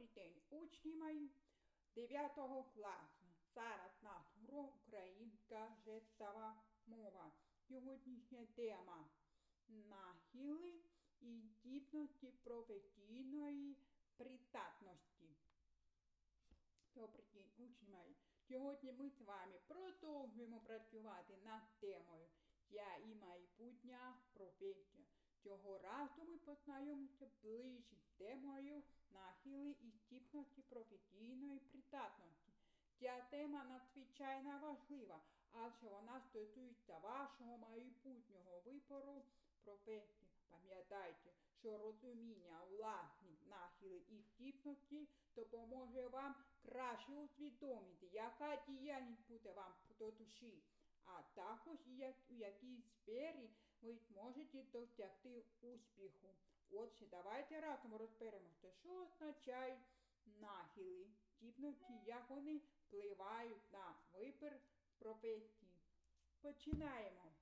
Добрий день, учні мої 9 класу. Зараз на урок українська жестова мова. Сьогоднішня тема нахили і здібності професійної придатності. Добрий день, учні мої. Сьогодні ми з вами продовжуємо працювати над темою Я і майбутня професія. Цього разу ми познайомимося ближче з темою нахили і здібності професійної придатності. Ця тема надзвичайно важлива, адже вона стосується вашого майбутнього вибору професії. Пам'ятайте, що розуміння власних нахилів і здібності допоможе вам краще усвідомити, яка діяльність буде вам до душі а також у якій сфері ви зможете досягти успіху. Отже, давайте разом розберемося, що означають нахили, здібності, як вони впливають на вибір професії. Починаємо.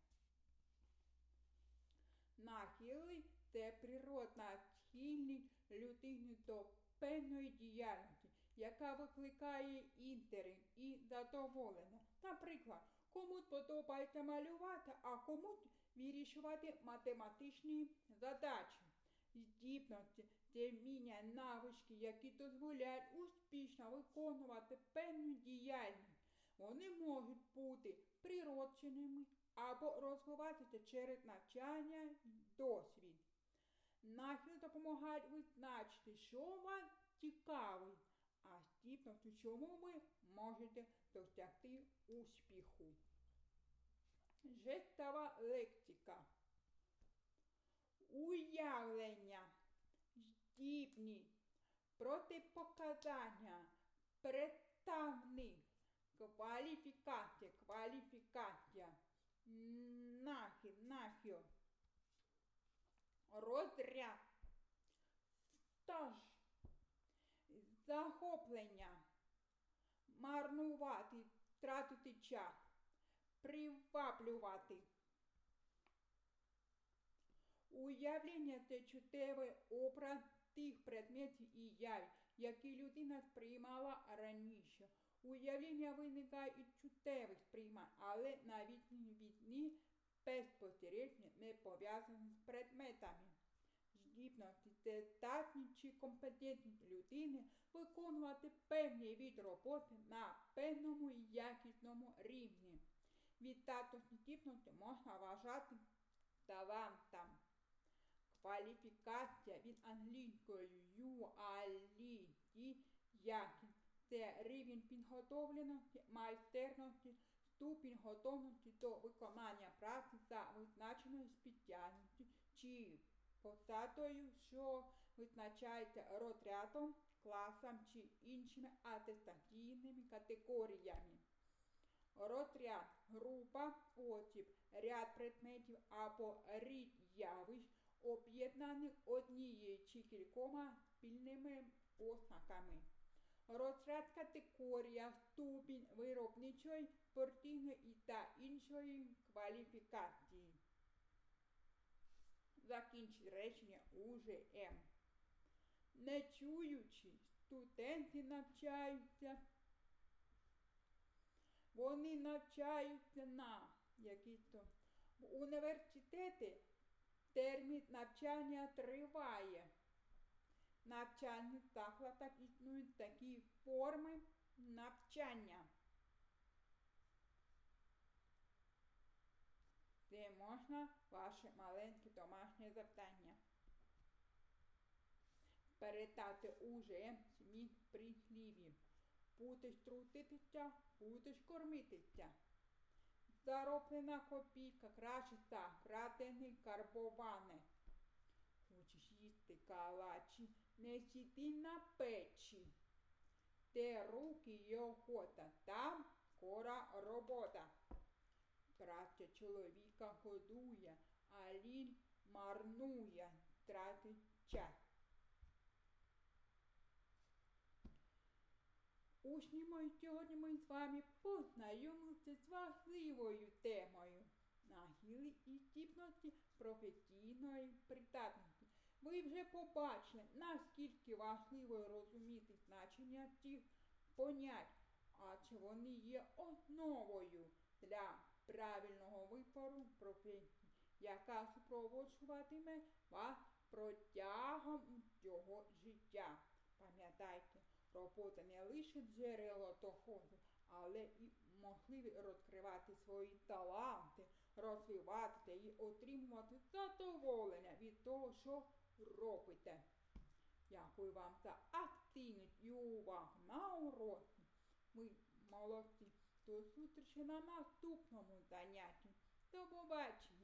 Нахили це природна схильність людини до певної діяльності, яка викликає інтерес і задоволення. Наприклад, Комусь подобається малювати, а комусь вирішувати математичні задачі. Здібності це вміння навички, які дозволяють успішно виконувати певну діяльність. Вони можуть бути природженими або розвиватися через навчання і досвід. Нахил допомагають визначити, що вам цікавить, а здібності, чому ви можете досягти успіху. Жестова лексика. Уявлення, здібність, протипоказання, представник, кваліфікація, кваліфікація, нахил, нахил, розряд, стаж, захоплення, марнувати, тратити час, приваблювати. Уявлення це чутевий образ тих предметів і явь, які людина сприймала раніше. Уявлення виникає із чутевих сприймань, але навіть них безпосередньо не пов'язані з предметами здібності це чи компетентність людини виконувати певний від роботи на певному і якісному рівні. Від статусні здібності можна вважати талантом. Кваліфікація від англійської юаліті якість. Це рівень підготовленості, майстерності, ступінь готовності до виконання праці за визначеною спеціальністю чи посадою, що визначається родрядом, класом чи іншими атестаційними категоріями. Родряд група осіб, ряд предметів або рід явищ, об'єднаних однією чи кількома спільними ознаками. Розряд категорія, ступінь виробничої, спортивної та іншої кваліфікації закінчить речення УЖМ. Не чуючи, студенти навчаються. Вони навчаються на якісь то. В університеті термін навчання триває. Навчальних закладах існують такі форми навчання. де можна ваше маленьке домашнє завдання. Передати уже змін прислів'їв. Будеш трудитися, будеш кормитися. Зароблена копійка краще за крадений карбоване. Хочеш їсти калачі, не сіди на печі. Де руки й там кора робота. Праця чоловіка годує, а лінь марнує, тратить час. Учні сьогодні ми з вами познайомилися з важливою темою нахили і здібності професійної придатності. Ви вже побачили, наскільки важливо розуміти значення цих понять, адже вони є основою для правильного вибору професії, яка супроводжуватиме вас протягом цього життя. Пам'ятайте, робота не лише джерело доходу, але і можливість розкривати свої таланти, розвивати і отримувати задоволення від того, що робите. Дякую вам за активність і увагу на уроці. Ви молодці. До зустрічі на наступному занятті. До побачення.